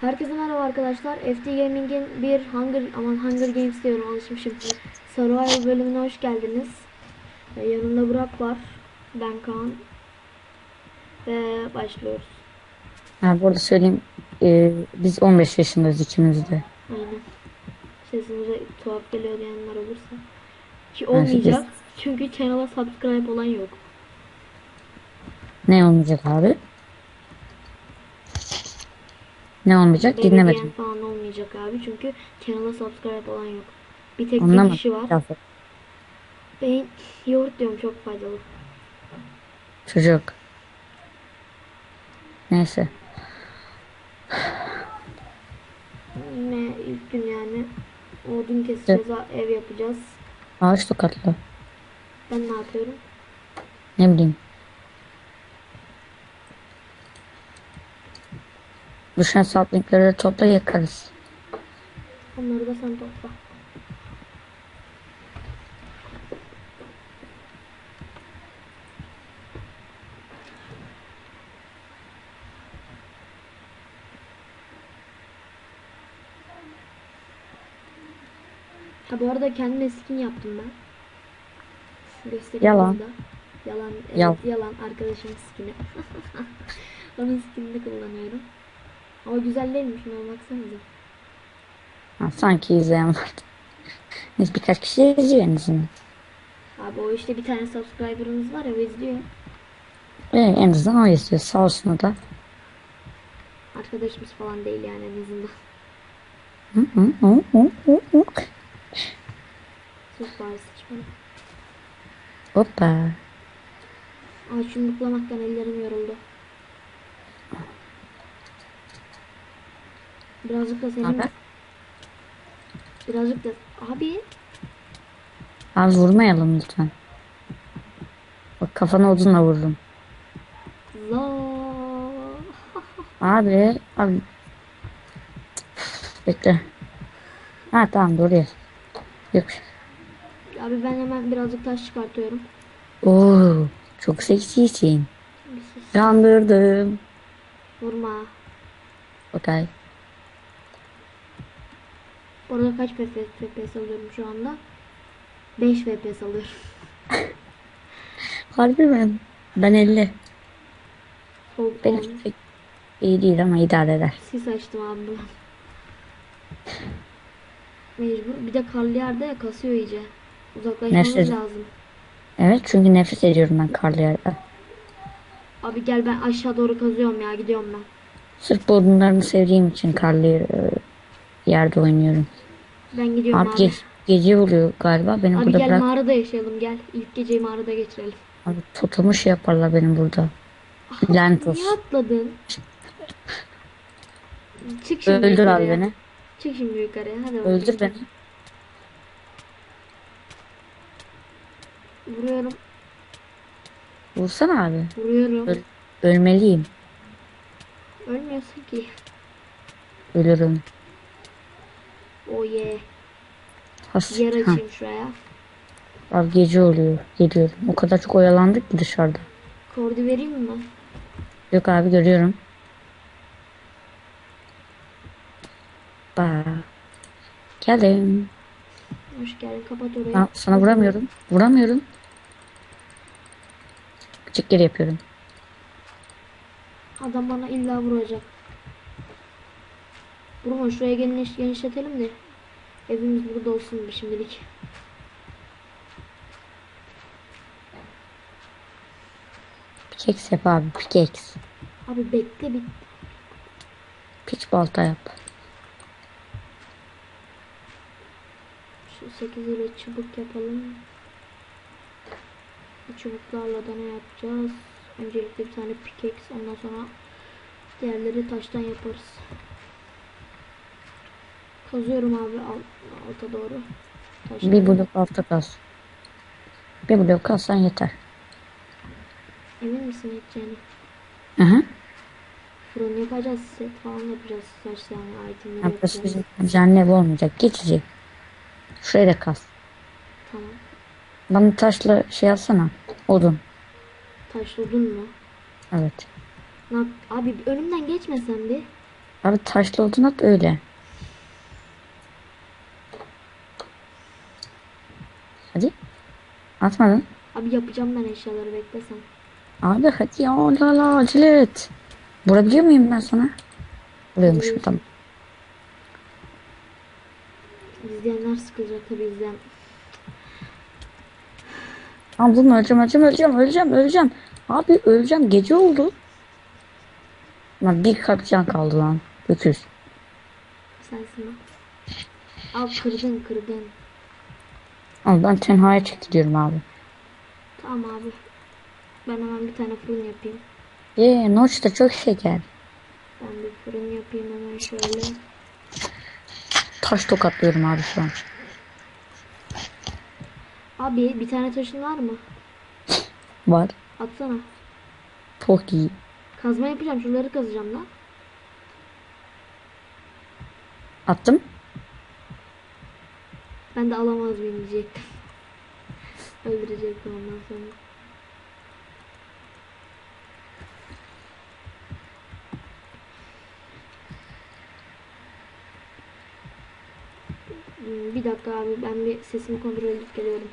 Herkese merhaba arkadaşlar. FT Gaming'in bir Hunger aman Hunger Games diyorum alışmışım. Survival bölümüne hoş geldiniz. Ee, yanımda Burak var. Ben Kaan. Ve başlıyoruz. Ha, bu arada söyleyeyim. e, biz 15 yaşındayız ikimiz de. Aynen. Sesimize tuhaf geliyor diyenler olursa. Ki olmayacak. Çünkü kanala subscribe olan yok. Ne olmayacak abi? Ne olmayacak? Belediyen Dinlemedim. falan olmayacak abi. Çünkü kanala subscribe olan yok. Bir tek bir kişi var. Lafı. Ben yoğurt diyorum çok faydalı. Çocuk. Neyse. Yine ilk gün yani odun keseceğiz, ev yapacağız. Ağaç tokatlı. Ben ne yapıyorum? Ne bileyim. Düşen saplıkları topla yakarız. Onları da sen topla. Ha bu arada kendime skin yaptım ben. Göstereyim Yalan. Yalan. Evet, Yalan. yalan. Arkadaşımın skini. Onun skinini kullanıyorum. Ama güzel değilmiş. Şuna baksanıza. Ha, sanki izleyen var. Neyse birkaç kişi izliyor en azından. Abi o işte bir tane subscriber'ımız var ya o izliyor. Ee, en azından o izliyor. Sağ olsun o da. Arkadaşımız falan değil yani en azından. Hı hı hı hı hı hı. Sus bari sıçma. Hoppa. Ay yumruklamaktan ellerim yoruldu. Birazcık da senin... Haber? Birazcık da... Abi Az vurmayalım lütfen. Bak kafana odunla vururum. la Abi, abi. Bekle. Ha tamam doğru yer. Yok. Abi ben hemen birazcık taş çıkartıyorum. Oo, çok seksisin. Yandırdım. Vurma. Okay. Bu arada kaç FPS, alıyorum şu anda? 5 FPS alıyorum. Harbi mi? Ben 50. Soğuk Benim olmuş. pek iyi değil ama idare eder. Sis açtım abi ben. Mecbur. Bir de karlı yerde ya kasıyor iyice. Uzaklaşmamız Nefret- lazım. Evet çünkü nefret ediyorum ben karlı yerde. Abi gel ben aşağı doğru kazıyorum ya gidiyorum ben. Sırf bu odunlarını sevdiğim için karlı yer- yerde oynuyorum. Ben gidiyorum Abi abi. ge- gece oluyor galiba. Beni Abi burada gel bırak. mağarada yaşayalım gel. İlk geceyi mağarada geçirelim. Abi totomu şey yaparlar benim burada. Lanet Niye atladın? Çık şimdi Öldür yukarıya. abi beni. Çık şimdi yukarıya hadi bakalım. Öldür beni. Vuruyorum. Vursana abi. Vuruyorum. Öl- ölmeliyim. Ölmüyorsun ki. Ölürüm. Oh yeah. Has. Yer Ha, açayım şuraya. abi gece oluyor. Geliyorum. O kadar çok oyalandık ki dışarıda. Kordi vereyim mi? Yok abi görüyorum. Ba. Geldim. Hoş geldin kapat orayı. Ha, sana vuramıyorum. Vuramıyorum. Çık geri yapıyorum. Adam bana illa vuracak. Vurma şuraya geniş, genişletelim de evimiz burada olsun bir şimdilik. Pickaxe yap abi. Pickaxe. Abi bekle bir Piç balta yap. şu 8 ile çubuk yapalım. Bu çubuklarla da ne yapacağız? Öncelikle bir tane pickaxe ondan sonra diğerleri taştan yaparız. Kazıyorum abi alt, alta doğru. Taşları. Bir blok altta kaz. Bir blok kazsan yeter. Emin misin edeceğini? Hı hı. Fırın yapacağız, set falan yapacağız. Saç yani burası yapacağız. düzenli ev olmayacak. Geçici. Şuraya da kaz. Tamam. Bana taşla şey alsana. Odun. Taşladın mı? Evet. Ne yap- Abi önümden geçmesen bir. Abi taşlı odun at öyle. Hadi. Atmadın. Abi yapacağım ben eşyaları beklesen. Abi hadi ya la la acele et. Vurabiliyor muyum ben sana? Vuruyormuşum Vuruyorsun. tamam. İzleyenler sıkılacak tabii izleyen. Tamam bulma öleceğim öleceğim öleceğim öleceğim öleceğim. Abi öleceğim gece oldu. Lan bir kalp can kaldı lan. Öküz. Sensin o. Al kırdın kırdın. Ben tenhaya diyorum abi. Tamam abi. Ben hemen bir tane fırın yapayım. Eee Noç da çok şeker. Ben bir fırın yapayım hemen şöyle. Taş tokatlıyorum abi şu an. Abi bir tane taşın var mı? Var. Atsana. Çok iyi. Kazma yapacağım. Şuraları kazacağım lan. Attım. Ben de alamaz mıyım diyecektim. Öldürecektim ondan sonra. Hmm, Bir dakika abi ben bir sesimi kontrol edip geliyorum.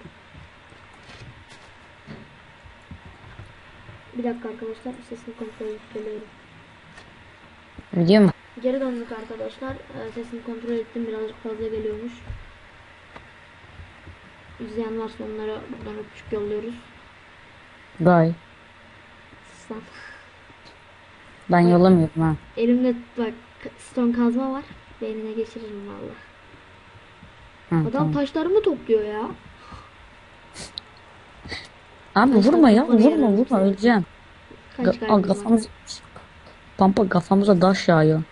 Bir dakika arkadaşlar sesimi kontrol edip geliyorum. Geri döndük arkadaşlar. Ee, Sesini kontrol ettim. Birazcık fazla geliyormuş. İzleyen varsa onlara buradan öpücük yolluyoruz. Bye. Sen. Ben yollamıyorum ha. Elimde bak stone kazma var. Beynine geçiririm valla. Adam tamam. taşlarımı topluyor ya. Abi taşlar vurma ya vurma vurma öleceğim. Kaç Ga- kafamız Pampa kafamıza taş yağıyor.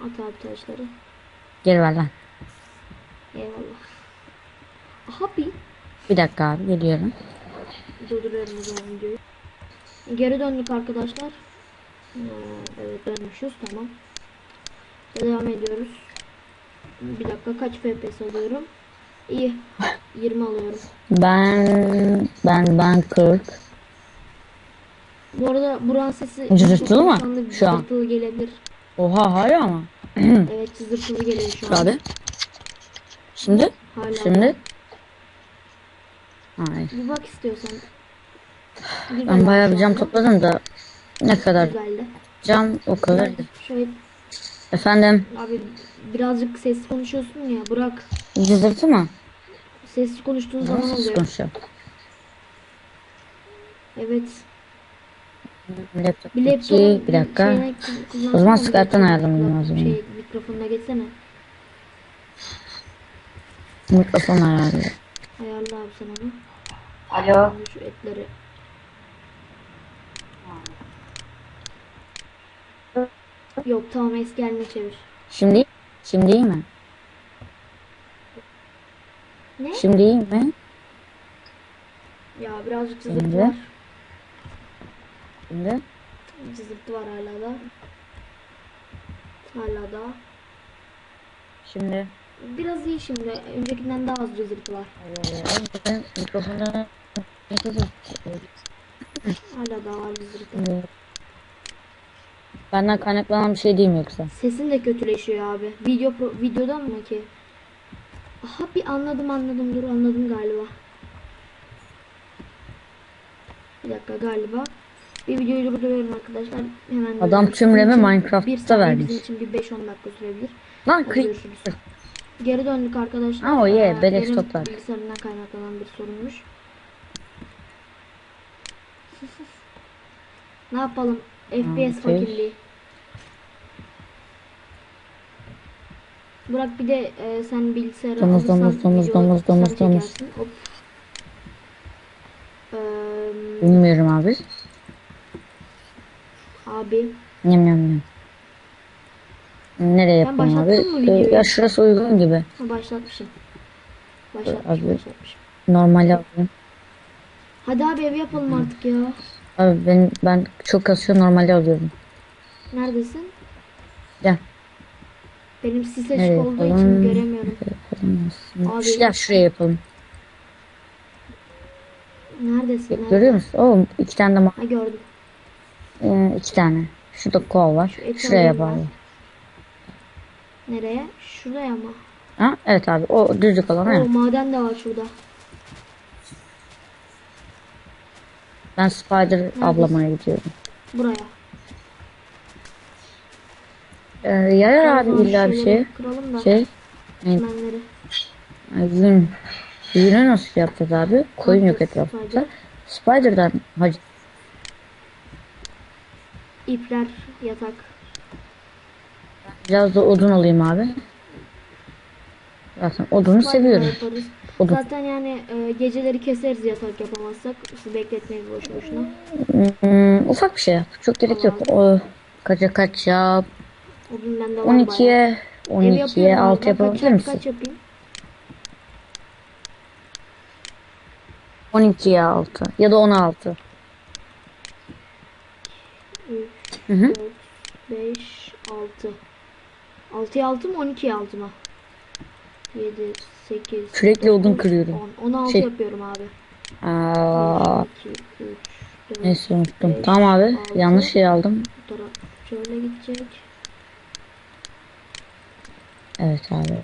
At abi taşları. Geri ver lan. Eyvallah. Aha bir. Dakika abi geliyorum. Durduruyorum o zaman videoyu. Geri döndük arkadaşlar. Ee, evet dönmüşüz tamam. Devam ediyoruz. Bir dakika kaç FPS alıyorum? İyi. 20 alıyorum. Ben ben ben 40. Bu arada Buran sesi Cızırtılı mı? Şu an. Gelebilir. Oha hala ama. Evet cızırtılı geliyor şu an. Abi. Şimdi Hala. şimdi. Ay. Bir bak istiyorsan. Güzel Ben bayağı bir cam topladım da ne kadar Güzeldi. cam o kadar. Şöyle Efendim abi birazcık sesli konuşuyorsun ya bırak. cızırtı mı? Sesli konuştuğun zaman Nasıl oluyor. konuşuyor? Evet. Laptop Bir iki, laptopun bir dakika. O zaman bir laptop- ayarlamam lazım. Şey, mikrofonuna geçsene. Mikrofon ayarlıyor. Ayarla abi sen onu. Alo. Şu etleri. Yok tamam eski haline çevir. Şimdi şimdi iyi mi? Ne? Şimdi iyi mi? Ya birazcık cızırtı Şimdi? var. Şimdi Cızırtı var hala da. Hala da. şimdi. Biraz iyi şimdi. Öncekinden daha az cızırtı var. Ben mikrofonu Hala daha var cızırtı. Benden kaynaklanan bir şey değil mi yoksa? Sesin de kötüleşiyor abi. Video videodan mı ki? Aha bir anladım anladım dur anladım galiba. Bir dakika galiba. Bir videoyu durduruyorum arkadaşlar. Hemen Adam dönüyorum. tüm RAM'i Bizim için Minecraft'ta vermiş. Bizim için bir 5-10 dakika sürebilir. Lan Hadi kıy. görüşürüz. Geri döndük arkadaşlar. Aa, o ye, Ee, beleş benim toplar. Bilgisayarımdan kaynaklanan bir sorunmuş. ne yapalım? FPS okey. fakirliği. Burak bir de e, sen bilgisayarı Domuz, domuz, domuz, domuz, domuz, domuz. Bilmiyorum abi. abi Nyam nyam nyam. Nereye yapayım abi? başlattım mı Ee, videoyu? Ya şurası uygun gibi. ha, başlatmışım. Başlatmışım, Abi. başlatmışım. Normal alayım. Hadi abi ev yapalım artık ya. Abi ben ben çok kasıyor normali alıyorum. Neredesin? Gel. Benim sis Nereye açık olduğu için yapalım? göremiyorum. Yapalım aslında. Abi. Gel şuraya yapalım. Neredesin? Nerede? Görüyor musun? Oğlum iki tane de ma- Ha gördüm. ee, iki tane. Şurada kol var. Şuraya alayım ben. bağlı. Nereye? Şuraya mı? Ha? Evet abi o düzlük olan Oo, evet. maden de var şurada. Ben Spider ablamaya gidiyorum. Buraya. Ee, yarar abi illa bir şey. Şey. Çimenleri. Yün. Yünü nasıl yapacağız abi? Koyun yok etrafta. Spider'dan hacı. İpler, yatak. Biraz da odun alayım abi. Zaten odunu Spider seviyorum. yaparız. Odun. Zaten yani e, geceleri keseriz yatak yapamazsak. Siz bekletmeyin boş boşuna. Hmm, ufak bir şey yap. Çok gerek yok. O, kaça kaç yap? Odun bende var bayağı. 12'ye Ev 12'ye yapıyorum 6 ben. yapabilir kaç, misin? Kaç yapayım? 12'ye 6 ya da 16. 3, Hı hı. 4, 5, 6. 9'ya 6 mı 12'ye 6 mı? 7, 8, Sürekli odun kırıyorum. 10. 16 Şey- yapıyorum abi. Aa, 2, 3, 4, neyse unuttum. beş, Tamam abi. altı. Yanlış şey aldım. Bu taraf şöyle gidecek. Evet abi.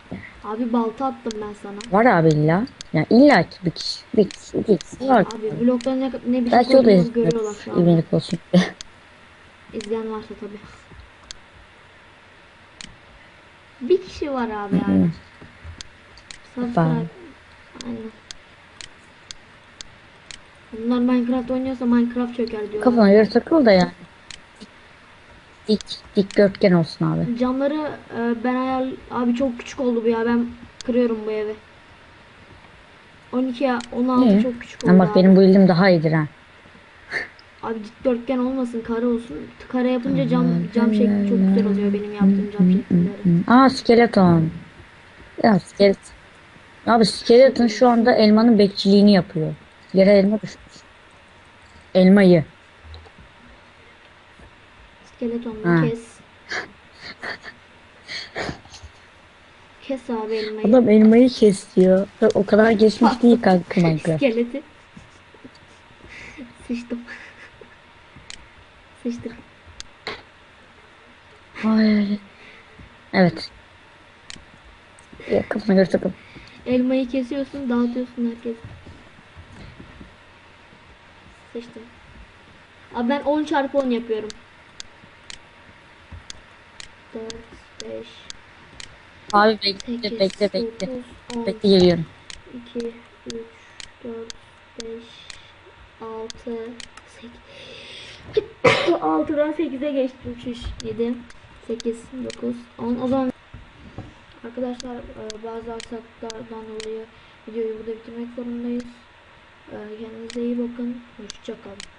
Abi balta attım ben sana. Var abi illa. Yani illa ki bir kişi, bir kişi, iki kişi var. Abi blokta ne, ne biçim Belki o da koyduğumuzu görüyorlar şu izler. an. İbnelik olsun. İzleyen varsa tabii. Bir kişi var abi yani. Subscribe. Aynen. Bunlar Minecraft oynuyorsa Minecraft çöker diyorlar. Kafana göre takıl da yani. Dik, dikdörtgen olsun abi. Camları e, ben ayar... Abi çok küçük oldu bu ya. Ben kırıyorum bu evi. 12'ye 16 İyi. çok küçük oldu Ama bak abi. benim bu ildim daha iyidir ha. Abi dikdörtgen olmasın kare olsun. Kare yapınca cam cam şekli çok güzel oluyor benim yaptığım cam şekilleri. Aa skeleton. Ya skelet. Abi skeleton şu anda elmanın bekçiliğini yapıyor. Yere elma düşmüş. Elmayı. Skeletonla Ha. kes. Kes abi elmayı. Adam elmayı kesiyor. O kadar geçmiş değil kanka kanka. İskeleti. Sıçtım. Sıçtık. Ay. Evet. Ya, kafana göre takıl. Elmayı kesiyorsun, dağıtıyorsun herkes. Sıçtım. Abi ben 10 çarpı 10 yapıyorum. 4, 5, Abi bekle 8, bekle bekle. 9, 10, Bekle geliyorum. 2, 3, 4, 5, 6, 8. 6'dan 8'e geçtim. 3, 7, 8, 9, 10. O zaman arkadaşlar e, bazı aksaklıklardan dolayı videoyu burada bitirmek zorundayız. E, Kendinize iyi bakın. Hoşçakalın.